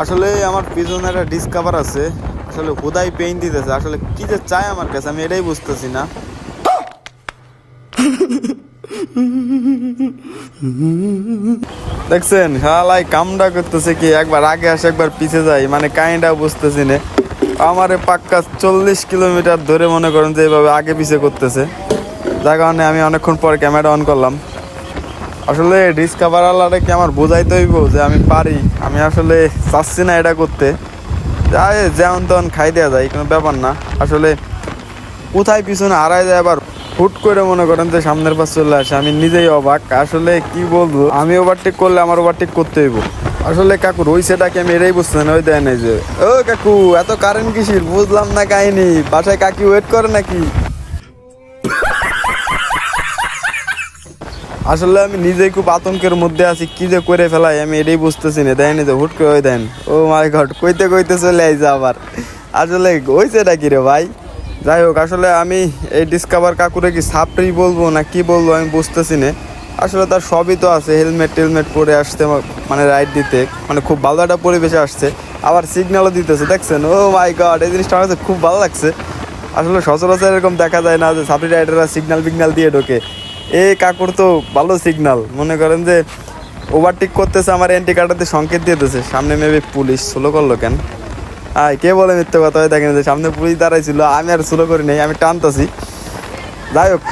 আসলে আমার পিছনে একটা ডিসকাভার আছে। আসলে হুদাই পেইন দিতেছে। আসলে কি যে চায় আমার কাছে, আমি এটাই বুঝতেছি না। দেখছেন, শালাই কামটা করতেছে কি? একবার আগে আসে, একবার পিছে যাই মানে কাহিনীটা বুঝতেছি না। আমারে পাক্কা চল্লিশ কিলোমিটার ধরে মনে করেন যে এইভাবে আগে পিছে করতেছে। যার কারণে আমি অনেকক্ষণ পর ক্যামেরা অন করলাম। আসলে ডিসকাভার আলাদা কি আমার বোঝাইতে হইব যে আমি পারি? আমি আসলে চাচ্ছি না এটা করতে। যাই যেমন তখন খাই দেওয়া যায়, কোনো ব্যাপার না। আসলে কোথায় পিছনে হারাই যায় আবার হুট করে মনে করেন যে সামনের পাশ চলে আসে, আমি নিজেই অবাক। আসলে কি বলব? আমি ওভারটেক করলে আমার ওভারটেক করতে হইব। আসলে কাকু রইছেটাকে আমি এটাই বুঝতে না? ওই দেয় নাই যে, ও কাকু, এত কারেন্ট কিসির? বুঝলাম না কাহিনি। বাসায় কাকি ওয়েট করে নাকি? আসলে আমি নিজেই খুব আতঙ্কের মধ্যে আছি, কি যে করে ফেলাই, আমি এটাই বুঝতেছি না, দেন যে হুট করে দেন। ও মাই ঘট কইতে কইতে চলে আইছে আবার। আসলে হয়েছে নাকি রে ভাই? যাই হোক, আসলে আমি এই ডিসকাভার কাকুরে কি সাপড়ি বলব না কি বলব আমি বুঝতেছি না। আসলে তার সবই তো আছে, হেলমেট টেলমেট পরে আসতে মানে রাইড দিতে। মানে খুব ভালো একটা পরিবেশে আসছে, আবার সিগন্যালও দিতেছে, দেখছেন? ও মাই গড, এই জিনিসটা আমার খুব ভালো লাগছে। আসলে সচরাচর এরকম দেখা যায় না যে সাপড়ি রাইডাররা সিগন্যাল বিগনাল দিয়ে ঢোকে। এই কাকুর তো ভালো সিগনাল মনে করেন যে ওভারটেক করতেছে, আমার এন্টি কাটাতে সংকেত দিয়ে দিতেছে। সামনে মেবি পুলিশ স্লো করল কেন? আয়, কে বলে মিথ্যে কথা হয় দেখেন যে সামনে পুলিশ দাঁড়াইছিল, আমি আর স্লো করি নাই, আমি টানতাছি। যাই হোক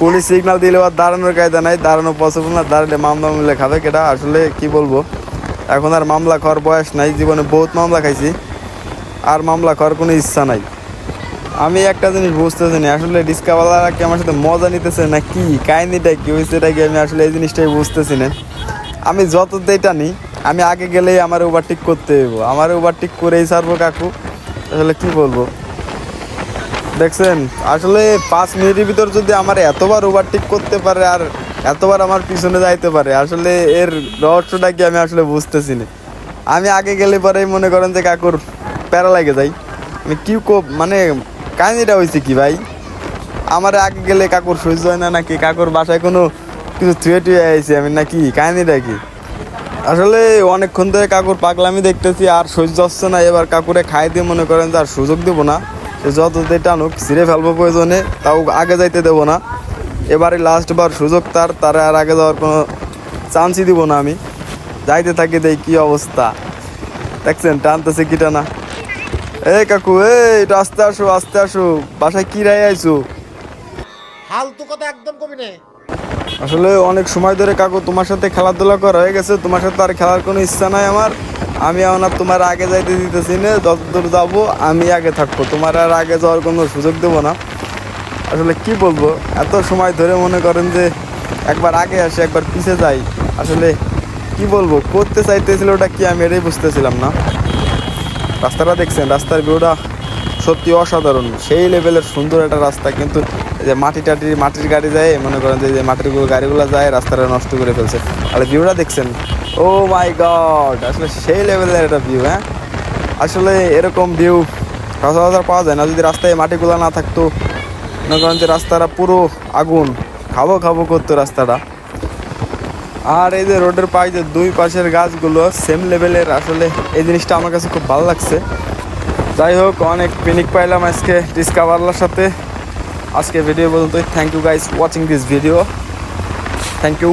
পুলিশ সিগনাল দিলে আর দাঁড়ানোর কায়দা নাই, দাঁড়ানো পসিবল না, দাঁড়ালে মামলা মিলে খাবে কেটা আসলে কি বলব? এখন আর মামলা খাওয়ার বয়স নাই, জীবনে বহুত মামলা খাইছি। আর মামলা খাওয়ার কোনো ইচ্ছা নাই। আমি একটা জিনিস বুঝতেছি না আসলে ডিসকাভাররা কি আমার সাথে মজা নিতেছে না কি? কাহিনিটা কি হয়েছে এটা কি আমি আসলে এই জিনিসটাই বুঝতেছি না। আমি যত টানি, আমি আগে গেলেই আমার ওভারটেক করতে হইব। আমার ওভারটেক করেই ছাড়বো কাকু। আসলে কি বলব? দেখছেন, আসলে পাঁচ মিনিটের ভিতর যদি আমার এতবার ওভারটেক করতে পারে আর এতবার আমার পিছনে যাইতে পারে, আসলে এর রহস্যটা কি আমি আসলে বুঝতেছি না। আমি আগে গেলে পরেই মনে করেন যে কাকুর প্যারা লাগে যাই। আমি কো মানে কাহিনিটা হয়েছে কি ভাই? আমার আগে গেলে কাকুর সহ্য হয় না, নাকি কাকুর বাসায় কোনো কিছু থুয়ে টুয়ে আইছি? আমি নাকি, কাহিনিটা কি? আসলে অনেকক্ষণ ধরে কাকুর পাগলামি দেখতেছি, আর সহ্য হচ্ছে না। এবার কাকুরে খাই দিয়ে মনে করেন যে আর সুযোগ দেবো না। সে যতদের টানুক, ছিঁড়ে ফেলব প্রয়োজনে, তাও আগে যাইতে দেবো না। এবারে লাস্ট বার সুযোগ তার, তারা আর আগে যাওয়ার কোনো চান্সই দিব না আমি। যাইতে থাকি দেই কী অবস্থা। দেখছেন, টানতেছে কি টানা এই কাকু এই একটু আস্তে আসো আস্তে আসো। বাসায় কি রাই আইছো? ফালতু কথা একদম কবি নে। আসলে অনেক সময় ধরে কাকু তোমার সাথে খেলাধুলা করা হয়ে গেছে তোমার সাথে আর খেলার কোনো ইচ্ছা নাই আমার। আমি এখন আর তোমার আগে যাইতে দিতেছি না যতদূর যাব আমি আগে থাকব। তোমার আর আগে যাওয়ার কোনো সুযোগ দেবো না। আসলে কি বলব এত সময় ধরে মনে করেন যে একবার আগে আসে একবার পিছে যাই। আসলে কি বলব করতে চাইতেছিল ওটা কি আমি এটাই বুঝতেছিলাম না। রাস্তাটা দেখছেন, রাস্তার ভিউটা সত্যি অসাধারণ। সেই লেভেলের সুন্দর একটা রাস্তা, কিন্তু যে মাটি টাটি, মাটির গাড়ি যায়, মনে করেন যে মাটিরগুলো গাড়িগুলো যায়, রাস্তাটা নষ্ট করে ফেলছে। আর ভিউটা দেখছেন, ও মাই গড আসলে সেই লেভেলের একটা ভিউ হ্যাঁ? আসলে এরকম ভিউ সচরাচর পাওয়া যায় না। যদি রাস্তায় মাটিগুলো না থাকতো, মনে করেন যে রাস্তাটা পুরো আগুন, খাব খাব করতো রাস্তাটা। আর এই যে রোডের যে দুই পাশের গাছগুলো সেম লেভেলের আসলে এই জিনিসটা আমার কাছে খুব ভালো লাগছে। যাই হোক, অনেক পিনিক পাইলাম আজকে ডিসকাভারলার সাথে। আজকে ভিডিও বলতে thank you guys watching this video thank you